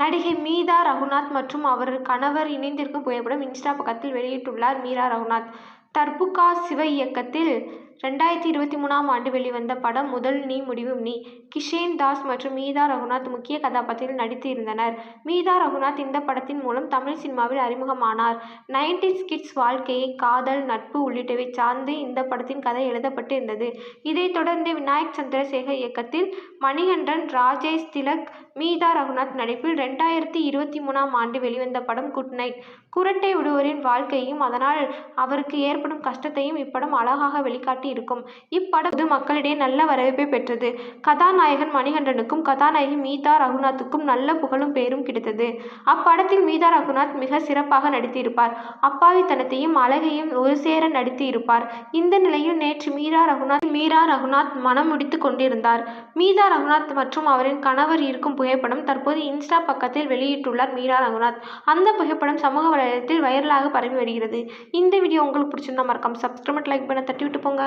நடிகை மீதா ரகுநாத் மற்றும் அவர் கணவர் இணைந்திருக்கும் புகைப்படம் இன்ஸ்டா பக்கத்தில் வெளியிட்டுள்ளார் மீரா ரகுநாத். தர்புகா சிவா இயக்கத்தில் ரெண்டாயிரத்தி இருபத்தி மூணாம் ஆண்டு வெளிவந்த படம் முதல் நீ முடிவும் நீ. கிஷேன் தாஸ் மற்றும் மீதா ரகுநாத் முக்கிய கதாபாத்திரத்தில் நடித்து இருந்தனர். மீதா ரகுநாத் இந்த படத்தின் மூலம் தமிழ் சினிமாவில் அறிமுகமானார். நைன்டீஸ் கிட்ஸ் வாழ்க்கையை காதல் நட்பு உள்ளிட்டவை சார்ந்து இந்த படத்தின் கதை எழுதப்பட்டு இருந்தது. இதைத் தொடர்ந்து விநாயக் சந்திரசேகர் இயக்கத்தில் மணிகண்டன் ராஜேஷ் திலக் மீதா ரகுநாத் நடிப்பில் ரெண்டாயிரத்தி இருபத்தி மூணாம் ஆண்டு வெளிவந்த படம் குட் நைட். குரட்டை விடுவோரின் வாழ்க்கையையும் அதனால் அவருக்கு ஏற்படும் கஷ்டத்தையும் இப்படம் அழகாக வெளிக்காட்டி இருக்கும். இப்படம் மக்களிடையே நல்ல வரவேற்பை பெற்றது. கதாநாயகன் மணிகண்டனுக்கும் கதாநாயகி மீதா ரகுநாத்துக்கும் நல்ல புகழும் பெயரும் கிடைத்தது. அப்படத்தில் மீதா ரகுநாத் மிக சிறப்பாக நடித்திருப்பார் அப்பாவித்தனத்தையும் அழகையும் ஒருசேர நடித்து இருப்பார். இந்த நிலையில் நேற்று மீரா ரகுநாத் மீரா ரகுநாத் மனம் முடித்து கொண்டிருந்தார். மீதா ரகுநாத் மற்றும் அவரின் கணவர் இருக்கும் புகைப்படம் தற்போது இன்ஸ்டா பக்கத்தில் வெளியிட்டுள்ளார் மீரா ரகுநாத். அந்த புகைப்படம் சமூக வலைதளத்தில் வைரலாக பரவி வருகிறது. இந்த வீடியோ உங்களுக்கு பிடிச்சிருந்தா மறக்காம சப்ஸ்கிரைப் லைக் பண்ண தட்டி விட்டு போங்க.